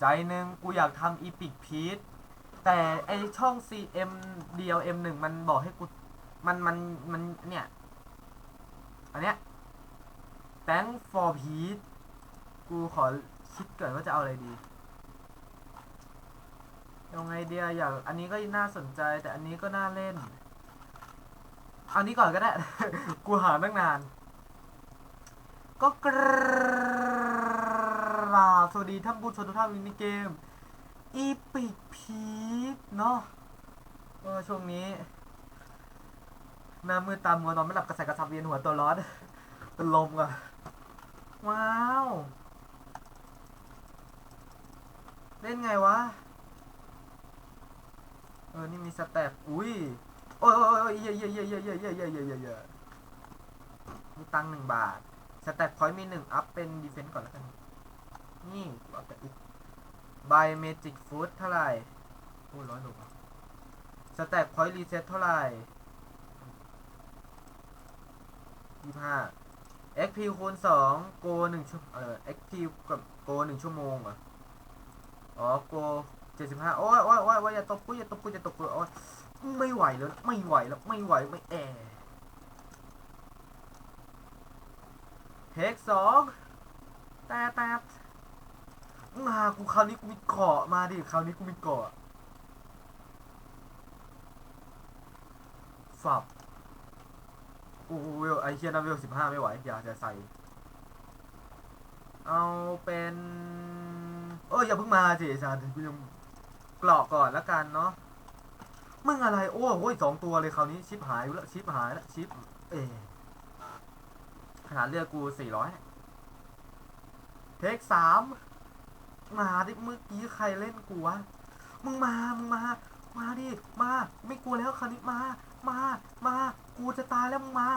ใจหนึ่งกูอยากทำอีพิกพีทแต่ไอช่อง CM DLM หนึ่งมันบอกให้กู มันมันมันเนี่ย อันเนี้ย thank for peace กูขอคิดก่อนว่าจะเอาอะไรดียังไงเดียอยากอันนี้ก็น่าสนใจ แต่อันนี้ก็น่าเล่น เอานี้ก่อนก็ได้ กูหาตั้งนาน ก็กราบสวัสดีท่านผู้ชมทุกท่านในเกมอีพิกพีทเนาะก็ช่วงนี้หน้ามืดตามัวนอนไม่หลับกระใสกระสับเวียนหัวตัวร้อนเป็นลมก่ะว้าว เล่นไงวะ เออ นี่มีสแต็กอุ้ย โอ้ยโอ้ยโอ้ยเย่เย่เย่เย่เย่เย่เย่เย่เย่เย่มีตังหนึ่งบาท สแต็กพอยต์มีหนึ่งอัพเป็นดีเฟนส์ก่อนแล้วกัน นี่เอาแต่อีกบายเมจิกฟูดเท่าไหร่โอ้ร้อยหลงสแต็กพอยต์รีเซ็ตเท่าไหร่ยี่ห้า XP คูณสองโกหนึ่งชั่วเอ่อ XP กับโกหนึ่งชั่วโมงเหรอ อ๋อโกเจ็ดสิบห้าโอ้ยโอ้ยโอ้ยโอ้ยอย่าตบกูอย่าตบกูอย่าตบกูโอ้ยไม่ไหวแล้ว ไม่ไหวแล้ว ไม่ไหว ไม่แอร์เทคสองแต่แต่ มากูคราวนี้กูมีเกาะมาดิคราวนี้กูมีเกาะฝับโอ้โหเวลไอเชียนเวลสิบห้าไม่ไหวอยากจะใส่ เอาเป็น เอออย่าเพิ่งมาสิอาจารย์กูยังกรอกก่อนล้วกันเนาะมึงอะไร โอ้โหสองตัวเลยคราวนี้ชิปหายแล้วชิปหายแล้วชิป เอขนาดเลือกกูสี่ร้อยเทคสาม มาดิเมื่อกี้ใครเล่นกูวะมึงมา มึงมา มาดิ มา ไม่กลัวแล้วคราวนี้มา มา มา กูจะตายแล้วมึงมา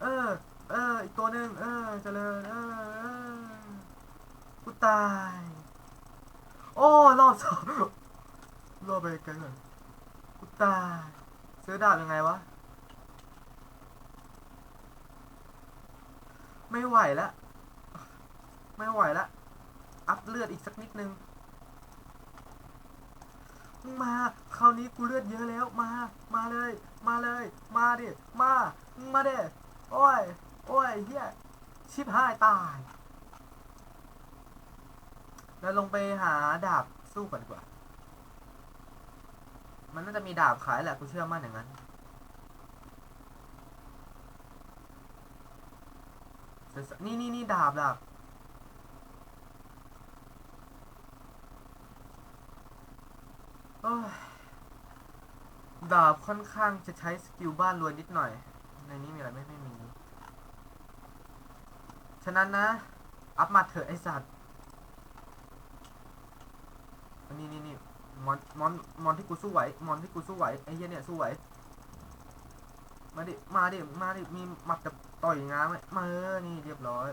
เออ เออ อีกตัวหนึ่งเออเจริญเออเออ กูตาย โอ้ รอบสองรอบไปไกลก่อนกูตาย ซื้อดาบยังไงวะ ไม่ไหวแล้วไม่ไหวแล้ว อัพเลือดอีกสักนิดนึงมึง มา คราวนี้กูเลือดเยอะแล้ว มา มาเลย มาเลย มาดิ มามึงมาเด้โอ้ย โอ้ยเฮียชิบหายตาย แล้วลงไปหาดาบสู้ก่อนดีกว่า มันน่าจะมีดาบขายแหละกูเชื่อมั่นอย่างนั้นนี่นี่นี่ดาบดาบ เอ้ย ดาบค่อนข้างจะใช้สกิลบ้านรวยนิดหน่อย ในนี้มีอะไรไม่ไม่มี ฉะนั้นนะ อัพมาเถอะไอสัตว์นนี้นี่นี่มอนมอนมอนที่กูสู้ไหวมอนที่กูสู้ไหวไอเหี้ยเนี่ยสู้ไหวมาดิมาดิมาดิมีหมัดกับต่อยง้างไหมมาเออนี่เรียบร้อย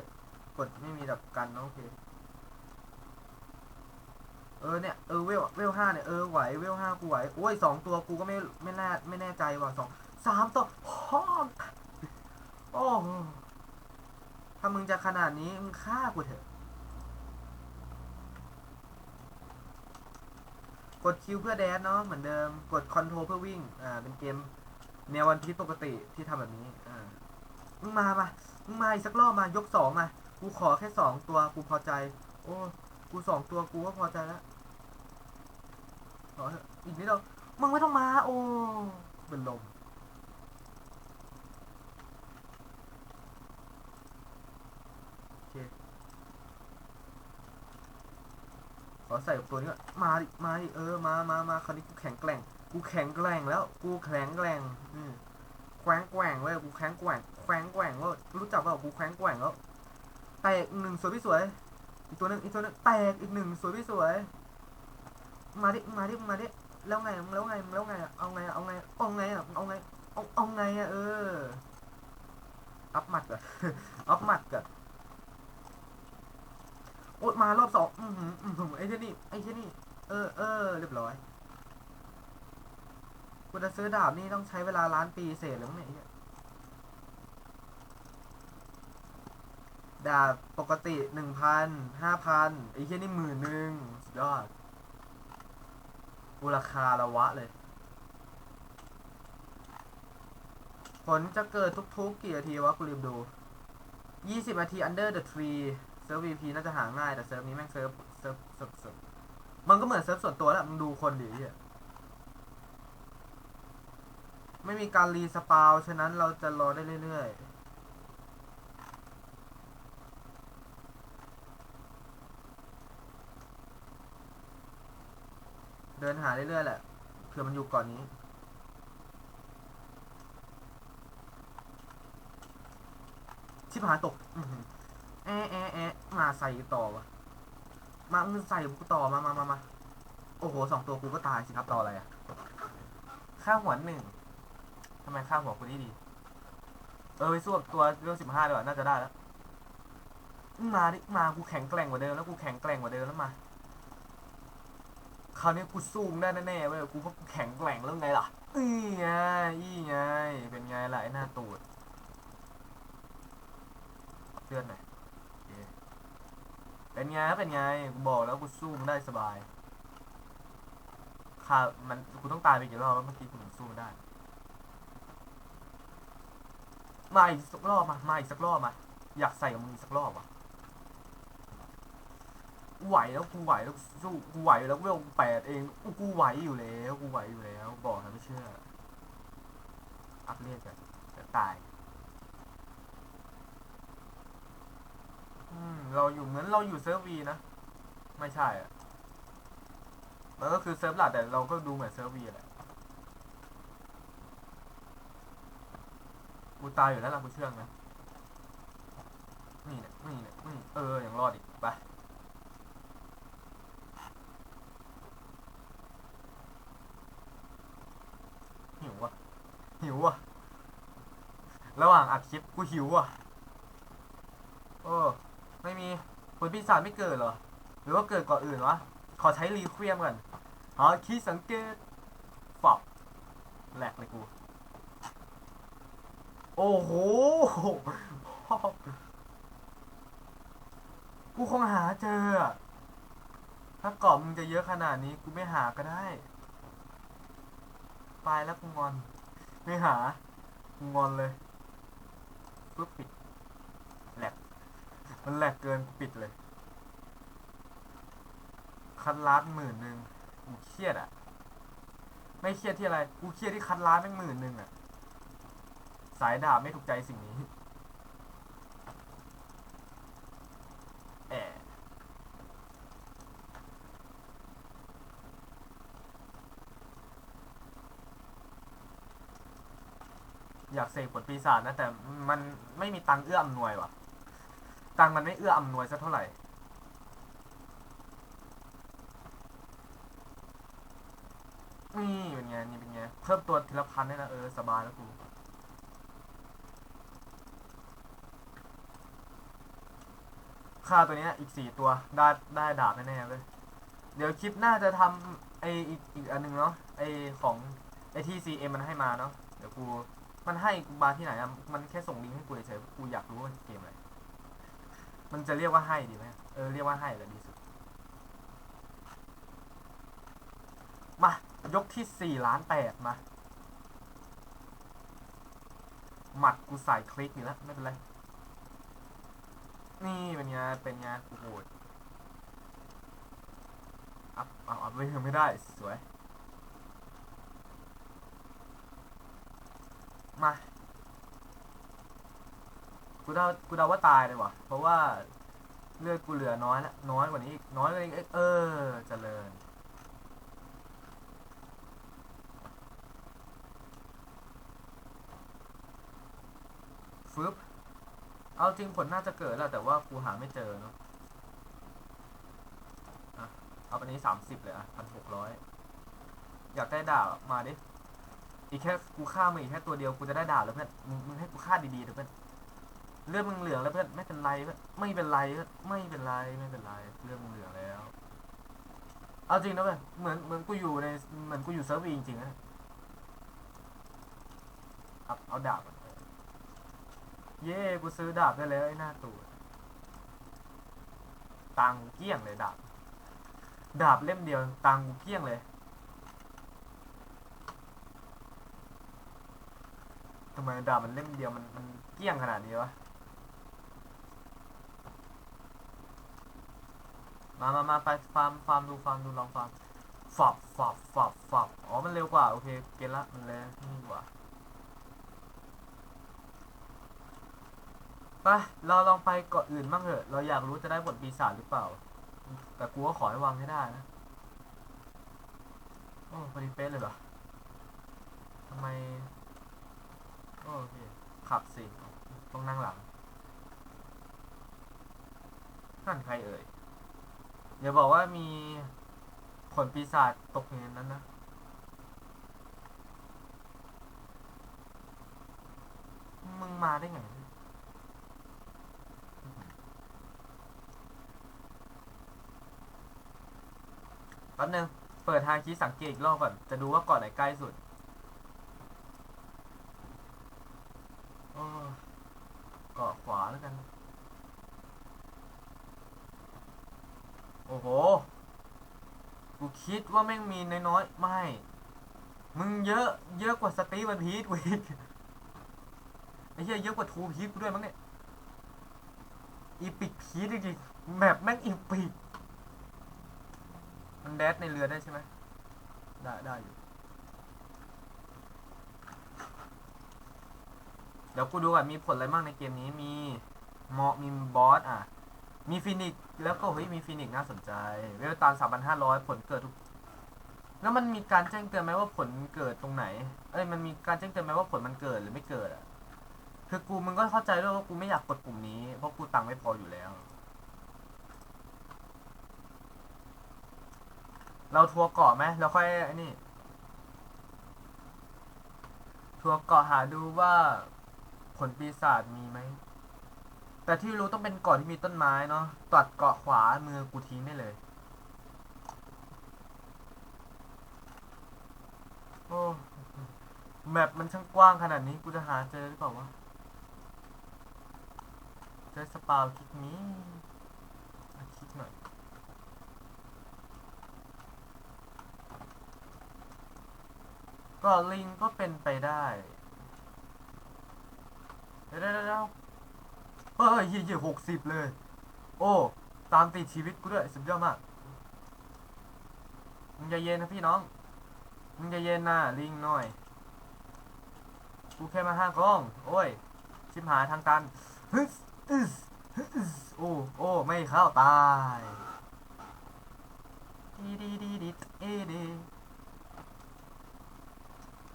กดไม่มีดับกันเนะโอเค ออเนี่ยเออเวลเวลห้าเนี่ยเออไหวเวลห้ากูไหวโอ้ยสองตัวกูก็ไม่ไม่แน่ไม่แน่ใจว่ะสองสามตัวพ่อโอ้ถ้ามึงจะขนาดนี้มึงฆ่ากูเถอะ กดคิวเพื่อแดนเนาะเหมือนเดิม กดคอนโทรเพื่อวิ่งอ่าเป็นเกมแนววันพีชปกติที่ทำแบบนี้อ่ามึงมามามึงมาอีกสักรอบมายกสองมา กูขอแค่สองตัวกูพอใจ โอ้กูสองตัวกูก็พอใจแล้ว ขอเถอะอีกนิดเดียวมึงไม่ต้องมา โอ้เป็นลมโอเคขอใส่กับตัวนี้ก่อนมาดิมาดิเออมามามาคราวนี้กูแข็งแกร่ง กูแข็งแกร่งแล้ว กูแข็งแกร่งอืมแขวงแกว่งเว้ยกูแข็งแกว่งแขวงแกว่งแล้วรู้จักเปล่ากูแขวงแกว่งแล้วแตกหนึ่งสวยพี่สวยอีกตัวหนึ่งอีกตัวหนึ่งแตกอีกหนึ่งสวยพี่สวย มาดิมาดิมาดิแล้วไงแล้วไงแล้วไงเอาไงเอาไงเอาไงเอาไงเอาเอาไงอะเอออัพหมัดก่อนอัพหมัดก่อนโอ๊ยมารอบสองอือหืออือหือไอ้เช่นนี่ไอ้เช่นนี่เออเออเรียบร้อยกูจะซื้อดาบนี่ต้องใช้เวลาล้านปีเศษหรือมั้งเนี่ยดาบปกติหนึ่งพันห้าพันไอ้เหี้ยนี่หมื่นหนึ่งสุดยอด กูราคาละวะเลย ผลจะเกิดทุกๆกี่นาทีวะกูลืมดู 20นาที under the tree เซิร์ฟ VP น่าจะหาง่ายแต่เซิร์ฟนี้แม่งเซิร์ฟเซิร์ฟเซิร์ฟเซิร์ฟมันก็เหมือนเซิร์ฟส่วนตัวแหละมึงดูคนดิเหี้ยไม่มีการรีสปาวฉะนั้นเราจะรอได้เรื่อยๆ เดินหาเรื่อยๆแหละเผื่อมันอยู่ก่อนนี้ ชิบหายตกแอะแอะแอะมาใส่ต่อวะมามึงใส่กูต่อมามามามาโอ้โหสองตัวกูก็ตายสิครับต่ออะไรอะค่าหัวหนึ่งทำไมค่าหัวกูนี่ดี เออไปสู้กับตัวเรื่องสิบห้าดีกว่าน่าจะได้แล้วมาดิมากูแข็งแกร่งกว่าเดิมแล้วกูแข็งแกร่งกว่าเดิมแล้วมา คราวนี้กูสู้งได้แน่ๆเว้ยกูเพราะกูแข็งแกร่งแล้วไงล่ะอี้ไงอี้ไง เป็นไงล่ะไอ้หน้าตูดเลื่อนหน่อยเป็นไงเป็นไงกูบอกแล้วกูสู้ได้สบายค่ะมันกูต้องตายไปกี่รอบแล้วเมื่อกี้กูถึงสู้ได้มาอีกสักรอบมามาอีกสักรอบมาอยากใส่กับมึงอีกสักรอบอะ กูไหวแล้วกูไหวแล้วสู้กูไหวแล้วเวลแปดเองกูไหวอยู่แล้วกูไหวอยู่แล้ว บอกนะไม่เชื่อ อัพเรียกกันจะตายอืมเราอยู่เหมือนเราอยู่เซิร์ฟวีนะ ไม่ใช่อะมันก็คือเซิร์ฟหลักแต่เราก็ดูเหมือนเซิร์ฟวีแหละกูตายอยู่แล้วล่ะกูเชื่องนะนี่เนี่ยนี่เนี่ยนี่เออยังรอดอีกไปหิววะ หิววะระหว่างอัดคลิปกูหิววะเออ ไม่มีผลปีศาจไม่เกิดเหรอ หรือว่าเกิดก่อนอื่นวะ ขอใช้รีเควมก่อนหาคีย์สังเกตฝับแหลกเลยกู โอ้โห กูคงหาเจอ ถ้ากรอบมึงจะเยอะขนาดนี้ กูไม่หาก็ได้ ไปแล้วกูงอน ไม่หางอนเลยปุ๊บปิดแหลกมันแหลกเกินปิดเลย คัดล้านหมื่นหนึ่งกูเครียดอะ ไม่เครียดที่อะไร กูเครียดที่คัดล้านแม่งหมื่นหนึ่งอะ สายดาบไม่ถูกใจสิ่งนี้แอะ อยากเสกผลปีศาจนะ แต่มันไม่มีตังเอื้ออำนวยว่ะ ตังมันไม่เอื้ออำนวยสักเท่าไหร่ นี่เป็นไงนี่เป็นไง เพิ่มตัวทีละพันได้นะเออสบายแล้วกูค่าตัวนี้อีกสี่ตัวได้ได้ดาบแน่ๆเลย เดี๋ยวคลิปหน้าจะทำไออีกอีกอันหนึ่งเนาะไอของไอที่ซีเอ็มมันให้มาเนาะเดี๋ยวกู มันให้กูมาที่ไหนอะมันแค่ส่งลิงก์ให้กูเฉยๆกูอยากรู้ว่าเกมอะไร มันจะเรียกว่าให้ดีไหมเออเรียกว่าให้แหละดีสุด มายกที่สี่ล้านแปดมา หมัดกูใส่คลิกอยู่แล้วไม่เป็นไร นี่เป็นไงเป็นไงโอ้โหอัพเอาอัพไม่ไม่ได้สวย มากูเดากูเดาว่าตายเลยว่ะ เพราะว่าเลือดกูเหลือน้อยแล้วน้อยกว่านี้อีกน้อยกว่านี้อีกเออเจริญฟึบเอาจริงผลน่าจะเกิดแหละแต่ว่ากูหาไม่เจอเนาะอะเอาไปนี้สามสิบเลยอะพันหกร้อยอยากได้ดาบมาดิ อีกแค่กูฆ่ามึงอีกแค่ตัวเดียวกูจะได้ดาบแล้วเพื่อนมึงมึงให้กูฆ่าดีๆเถอะเพื่อนเลือดมึงเหลืองแล้วเพื่อนไม่เป็นไรเพื่อนไม่เป็นไรเพื่อนไม่เป็นไรไม่เป็นไรเลือดมึงเหลืองแล้ว เอาจริงนะเพื่อนเหมือนเหมือนกูอยู่ในเหมือนกูอยู่เซิร์ฟวีจริงๆนะเอาเอาดาบเย้กูซื้อดาบได้แล้วไอ้หน้าตูดตังเกลี้ยงเลยดาบ ดาบเล่มเดียวตังกูเกลี้ยงเลย ทำไมดาบมันเล่มเดียวมันมันเกลี้ยงขนาดนี้วะ มามามาไปฟาร์มฟาร์มดูฟาร์มดูลองฟาร์มฝับฝับฝับฝับอ๋อ มันเร็วกว่า โอเค เก็ตละ มันเร็วนี่กว่าไปเราลองไปเกาะอื่นบ้างเถอะ เราอยากรู้จะได้บทปีศาจหรือเปล่า แต่กูก็ขอให้วางให้ได้นะ โอ้พอดีเป๊ะเลยเหรอทำไม โอเค ขับสิ ต้องนั่งหลัง นั่นใครเอ่ยอย่าบอกว่ามีผลปีศาจตกอยู่ในนั้นนะมึงมาได้ไงแป๊บนึง เปิดทางคีย์สังเกตอีกรอบก่อน จะดูว่าเกาะไหนใกล้สุดโอ้เกาะขวาแล้ว กัน โอ้โห กูคิดว่าแม่งมีน้อยๆ ไม่ มึงเยอะเยอะกว่าสตีวันพีทกูอีกไอ้เหี้ยเยอะกว่าทูพีทกูด้วยมั้งเนี่ย อีปิกพีทจริงๆแมปแม่งอีปิก มันแดดในเรือได้ใช่ไหม ได้ได้อยู่เดี๋ยวกูดูก่อนมีผลอะไรบ้างในเกมนี้มี มอมีบอสอะ มีฟินิกแล้วก็เฮ้ยมีฟินิกน่าสนใจ เวลตามสามพันห้าร้อยผลเกิดทุก แล้วมันมีการแจ้งเตือนไหมว่าผลเกิดตรงไหน เอ้ยมันมีการแจ้งเตือนไหมว่าผลมันเกิดหรือไม่เกิดอะ คือกูมึงก็เข้าใจด้วยว่ากูไม่อยากกดปุ่มนี้เพราะกูตังค์ไม่พออยู่แล้ว เราทัวร์เกาะไหมแล้วค่อยไอ้นี่ ทัวร์เกาะหาดูว่าผลปีศาจมีไหม แต่ที่รู้ต้องเป็นเกาะที่มีต้นไม้เนาะตัดเกาะขวามือกูทิ้งได้เลย โอ้แมปมันช่างกว้างขนาดนี้กูจะหาเจอหรือเปล่าวะเจอสปาวคลิกนี้คลิกหน่อยก็ลิงก็เป็นไปได้เดี๋ยว เฮ้ยเยเหี้ยหกสิบเลย โอ้ตามติดชีวิตกูด้วยสุดยอดมากมึงใจเย็นนะพี่น้องมึงใจเย็นนะลิงหน่อย กูแค่มาห้างกล้อง โอ้ย ชิบหายทางตันฮึสอึสฮึสโอ้โอ้ไม่เข้าตายดีดีดีดีเอดี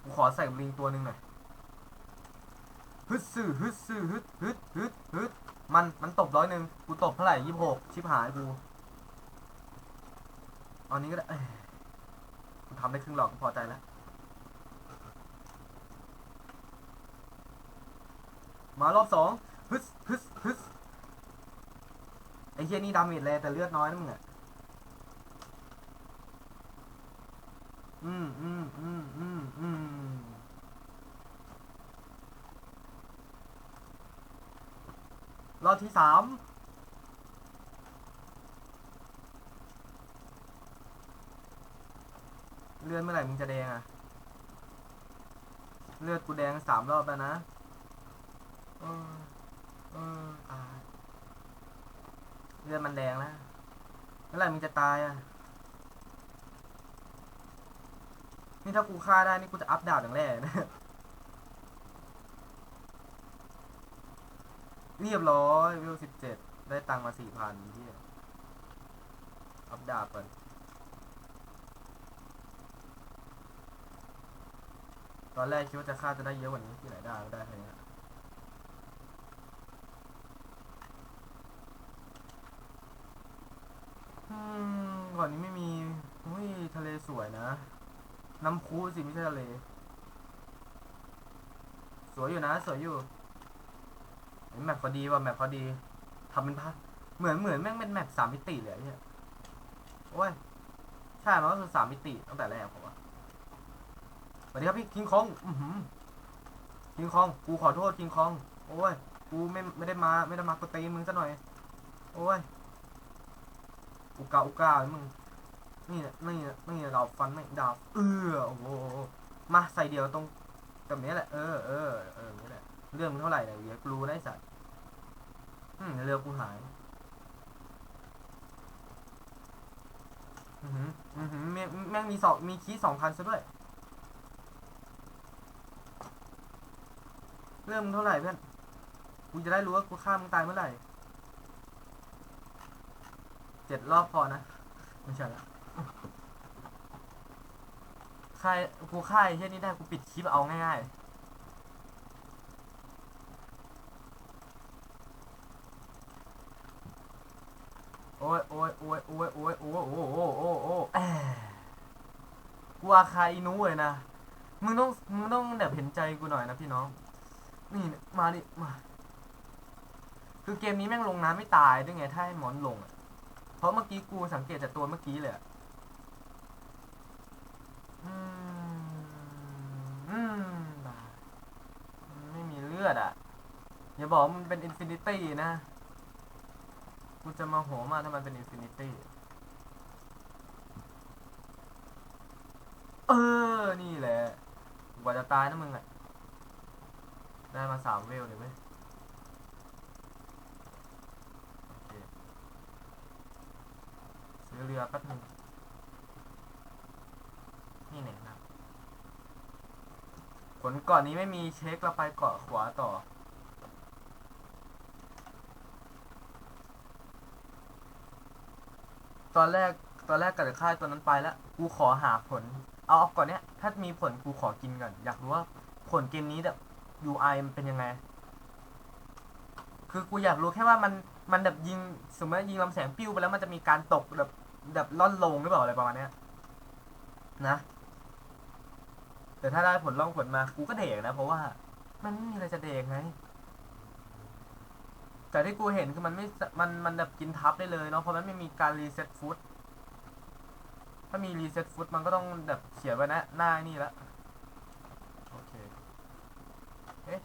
กูขอใส่ลิงตัวหนึ่งหน่อย ฮึดซื่อฮึดซื่อฮึดฮึดฮึดฮึดมันมันตบร้อยหนึ่งกูตบเท่าไหร่ยี่สิบหกชิบหายกูเอานี้ก็ได้กูทำได้ครึ่งหลอกก็พอใจแล้วมารอบสองฮึดฮึดฮึดไอ้เฮียนี่ดาเมจแรงแต่เลือดน้อยนะมึงอะอืมอืมอืมอืม รอบที่สามเลือดเมื่อไหร่มึงจะแดงอะเลือดกูแดงสามรอบแล้วนะเออเออตายเลือดมันแดงแล้วเมื่อไหร่มึงจะตายอะนี่ถ้ากูฆ่าได้นี่กูจะอัพดาบอย่างแรกนะ เรียบร้อยวิวสิบเจ็ดได้ตังค์มาสี่พันที่อัพดาบก่อนตอนแรกคิดว่าจะฆ่าจะได้เยอะกว่านี้ที่ไหนได้ไม่ได้แค่นี้ก่อนนี้ไม่มีอุ้ยทะเลสวยนะ น้ำพุสิไม่ใช่ทะเล สวยอยู่นะ สวยอยู่ เฮ้แมปพอดีว่ะแมปพอดีทำเป็นภาพเหมือนเหมือนแม่งเป็นแมปสามมิติเลยเนี่ยโอ้ยใช่มันก็คือสามมิติตั้งแต่แรกผมว่าสวัสดีครับพี่คิงคองอือหือคิงคองกูขอโทษคิงคอง โอ้ยกูไม่ไม่ได้มาไม่ได้มากดตีมึงซะหน่อย โอ้ยอุกาอุกามึงนี่นะนี่นะนี่นะเราฟันไม่ดาวเออโอ้โหมาใส่เดียวตรงกับนี้แหละเออเออเออ เรื่องมันเท่าไหร่เนี่ยเยกูรู้ได้สัตว์อืมเรือกูหาย อือหืออือหือแม่งแม่งมีสองมีคีสองพันซะด้วย เรื่องมึงเท่าไหร่เพื่อน กูจะได้รู้ว่ากูฆ่ามึงตายเมื่อไหร่เจ็ดรอบพอนะ ไม่ใช่ละค่ายกูค่ายเช่นนี้ได้กูปิดคลิปเอาง่ายๆ โอ้ยโอ้ยโอ้ยโอ้ยโอ้ยโอ้ยโอ้ยโอ้ยโอ้ยโอ้ยแอะกูอาคาอินุเลยนะ มึงต้อง มึงต้องแบบเห็นใจกูหน่อยนะพี่น้อง นี่มาดิ มา คือเกมนี้แม่งลงน้ำไม่ตายด้วยไง ถ้าให้หมอนลง เพราะเมื่อกี้กูสังเกตจากตัวเมื่อกี้เลยอืม อืมมันไม่มีเลือดอะ อย่าบอกมันเป็นอินฟินิตี้นะ กูจะมาโหมากถ้ามันเป็นอินฟินิตี้ เออ นี่แหละ กว่าจะตายนะมึงอะ ได้มาสามเวลเลยเว้ยโอเคซื้อเรือแป๊บนึง นี่เนี่ยนะผลก่อนนี้ไม่มีเช็คเราไปเกาะขวาต่อ ตอนแรกตอนแรกกับค่ายตัวนั้นไปแล้วกูขอหาผล เอาเอาก่อนเนี้ย ถ้ามีผลกูขอกินก่อน อยากรู้ว่าผลเกมนี้แบบ UI มันเป็นยังไง คือกูอยากรู้แค่ว่ามันมันแบบยิงสมมติยิงลำแสงปิ้วไปแล้วมันจะมีการตกแบบแบบล่อนลงหรือเปล่าอะไรประมาณเนี้ยนะแต่ถ้าได้ผลล่องผลมา กูก็เด็กนะ เพราะว่า มันไม่มีอะไรจะเด็กไง แต่ที่กูเห็นคือมันไม่ มัน มันแบบกินทับได้เลยเนาะ เพราะมันไม่มีการรีเซ็ตฟุต ถ้ามีรีเซ็ตฟุตมันก็ต้องแบบเขียนไว้นะหน้านี่ละ โอเค เอ๊ะ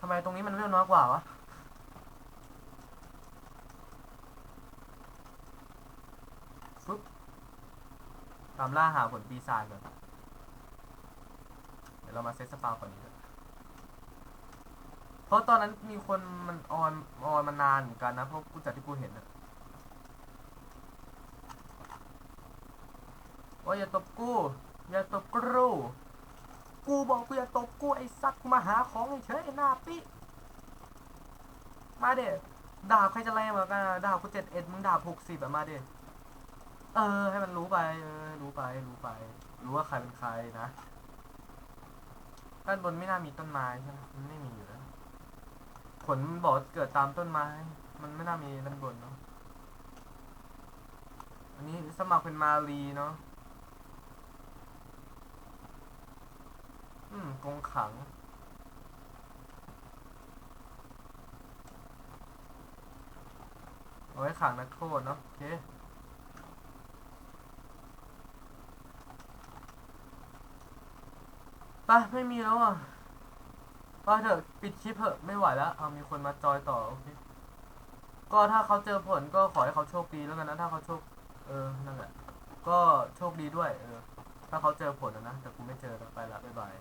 ทำไมตรงนี้มันเวลน้อยกว่าวะปึ๊บตามล่าหาผลปีศาจก่อน เดี๋ยวเรามาเซตสปาก่อนนี้ด้วย เพราะตอนนั้นมีคนมันออนออนมานานเหมือนกันนะเพราะกูจากที่กูเห็นอะว่าอย่าตบกู อย่าตบกูกูบอกกูอย่าตบกูไอ้สักมาหาของเฉยไอ้หน้าปิมาเด็ดาบใครจะแรงกว่ากันอะดาบกูเจ็ดเอ็ดมึงดาบหกสิบอะมาเด็เออ ให้มันรู้ไปเออรู้ไปรู้ไป รู้ว่าใครเป็นใครนะด้านบนไม่น่ามีต้นไม้ใช่ไหมมันไม่มีอยู่แล้ว ผลมันบอกเกิดตามต้นไม้ มันไม่น่ามีด้านบนเนาะ อันนี้สมัครเป็นมาลีเนาะ อืมกงขัง เอาไว้ขังนักโทษเนาะโอเคไปไม่มีแล้วอะ ก็เถอะปิดคลิปเถอะไม่ไหวแล้วเอามีคนมาจอยต่อโอเคก็ถ้าเขาเจอผลก็ขอให้เขาโชคดีแล้วกันนะถ้าเขาโชค เออนั่นแหละก็โชคดีด้วย เออ ถ้าเขาเจอผลนะนะแต่กูไม่เจอแล้วไปละบ๊ายบาย